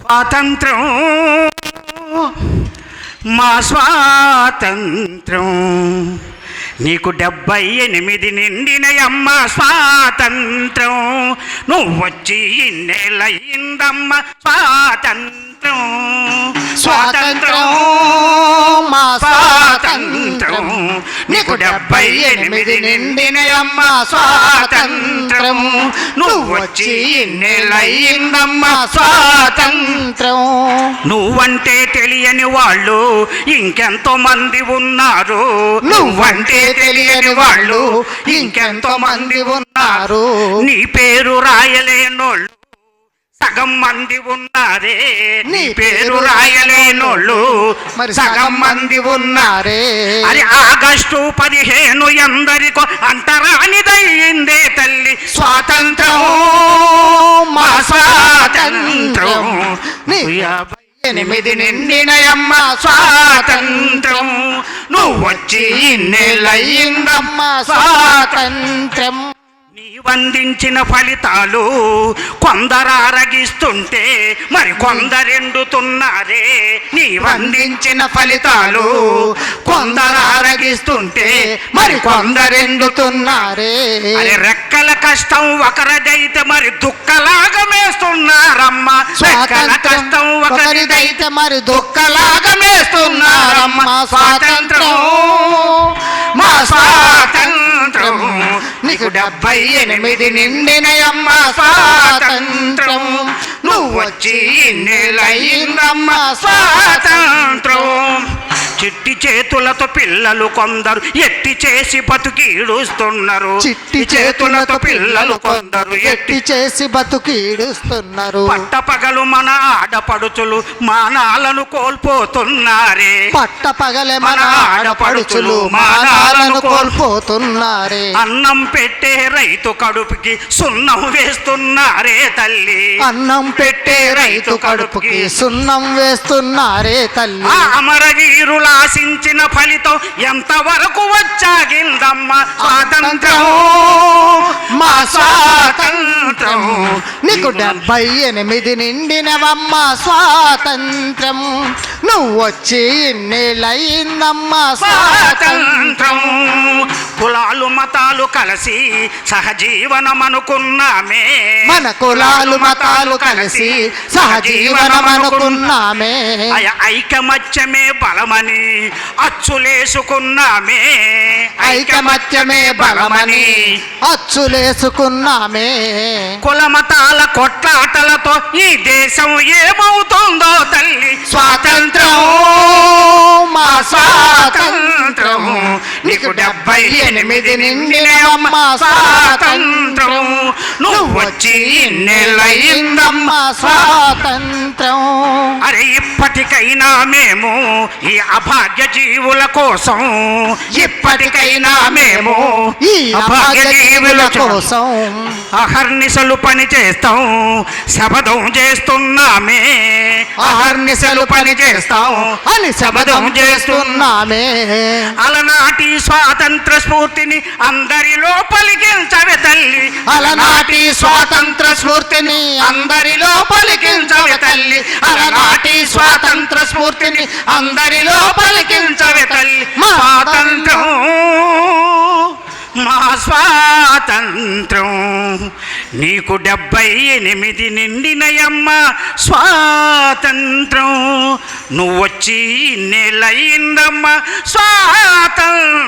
స్వాతంత్రం. మా స్వాతంత్రం. నీకు డెబ్బై ఎనిమిది నిండినయమ్మ స్వాతంత్రం. నువ్వు వచ్చి ఇన్నేళ్ళయిందమ్మ స్వాతంత్రం. స్వాతంత్రం మా స్వాతంత్రం. నీకు డెబ్బై ఎనిమిది నిండినయమ్మ స్వాతంత్రం. నువ్వు వచ్చి ఇన్నేళ్ళయిందమ్మ స్వాతంత్రం స్వాతంత్రం. నువ్వంటే తెలియని వాళ్ళు ఇంకెంతో మంది ఉన్నారు. నువ్వంటే తెలియని వాళ్ళు ఇంకెంతో మంది ఉన్నారు. నీ పేరు రాయలేనోళ్ళు సగం మంది ఉన్నారే. నీ పేరు రాయలేనోళ్ళు మరి సగం మంది ఉన్నారు. అది ఆగస్టు పదిహేను ఎందరికో అంటరానిదయ్యిందే తల్లి. స్వాతంత్రం మా స్వాతంత్రం ఎనిమిది నిండినయమ్మ స్వాతంత్రం నువ్వు వచ్చి ఇన్నేళ్ళయిందమ్మ స్వాతంత్రం స్వాతంత్రం నీ వందించిన ఫలితాలు కొందరు అరగిస్తుంటే మరి కొందరెండుతున్నారే. నీ వందించిన ఫలితాలు కొందరు అరగిస్తుంటే మరి కొందరెండుతున్నారు. అరే రెక్కల కష్టం ఒకరిదైతే మరి దుఃఖలాగా మేస్తున్నారమ్మ రెక్కల కష్టం ఒకరిదైతే మరి దుఃఖలాగా మేస్తున్నారమ్మ స్వాతంత్రం నీకు డెబ్బై ఎనిమిది నిండినయమ్మ స్వాతంత్రం. నువ్వు వచ్చి ఇన్నేళ్ళయిందమ్మ స్వాతంత్రం. చిట్టి చేతులతో పిల్లలు కొందరు ఎట్టి చేసి బతుకీడుస్తున్నారు. చిట్టి చేతులతో పిల్లలు కొందరు ఎట్టి చేసి బతుకీడుస్తున్నారు. పట్టపగలు మన ఆడపడుచులు మానాలను కోల్పోతున్నారే. పట్ట పగలే మన ఆడపడుచులు మానాలను కోల్పోతున్నారే. అన్నం పెట్టే రైతు కడుపుకి సున్నం వేస్తున్నారే తల్లి. అన్నం పెట్టే రైతు కడుపుకి సున్నం వేస్తున్నారే తల్లి. అమరవీరులు ఆశించిన ఫలితం ఎంతవరకు వచ్చాగిందమ్మ? స్వాతంత్రం మా స్వాతంత్రం నీకు డెబ్బై ఎనిమిది నిండినవమ్మ స్వాతంత్రం నువ్వు వచ్చి ఇన్నేళ్ళయిందమ్మా స్వాతంత్రం మతాలు కలిసి సహజీవనం అనుకున్నామే మన కులాలు మతాలు కలిసి సహజీవనం అనుకున్నామే అయ ఐకమత్యమే బలమని అచ్చులేసుకున్నామే. ఐకమత్యమే బలమని అచ్చులేసుకున్నామే. కులమతాల కొట్లాటలతో ఈ దేశం ఏమవుతుందో తల్లి? స్వాతంత్రం మా స్వాతంత్రం నీకు డెబ్బై ఎనిమిది నిండినమ్మ స్వాతంత్రం నువ్వు వచ్చి ఇన్నేళ్ళయిందమ్మా మా స్వాతంత్రం అరే ఇప్పటికైనా మేము ఈ అభాగ్య జీవుల కోసం ఇప్పటికైనా మేము ఈ అభాగ్య జీవుల కోసం. అహర్నిశలు పని చేస్తాం శపథం చేస్తున్నామే. అహర్నిశలు పని చేస్తాం అని శపథం చేస్తున్నామే. అలనాటి స్వాతంత్ర స్ఫూర్తిని అందరిలో పలికించవే తల్లి. అలనాటి స్వాతంత్ర స్ఫూర్తిని అందరిలో పలికించవే తల్లి. అలనాటి స్వాతంత్ర స్ఫూర్తిని అందరిలో పలికించవే తల్లి. మా స్వాతంత్రం. మా స్వాతంత్రం. నీకు డెబ్బై ఎనిమిది నిండినయమ్మ స్వాతంత్రం. నువ్వు వచ్చి నెలయిందమ్మ స్వాతంత్రం.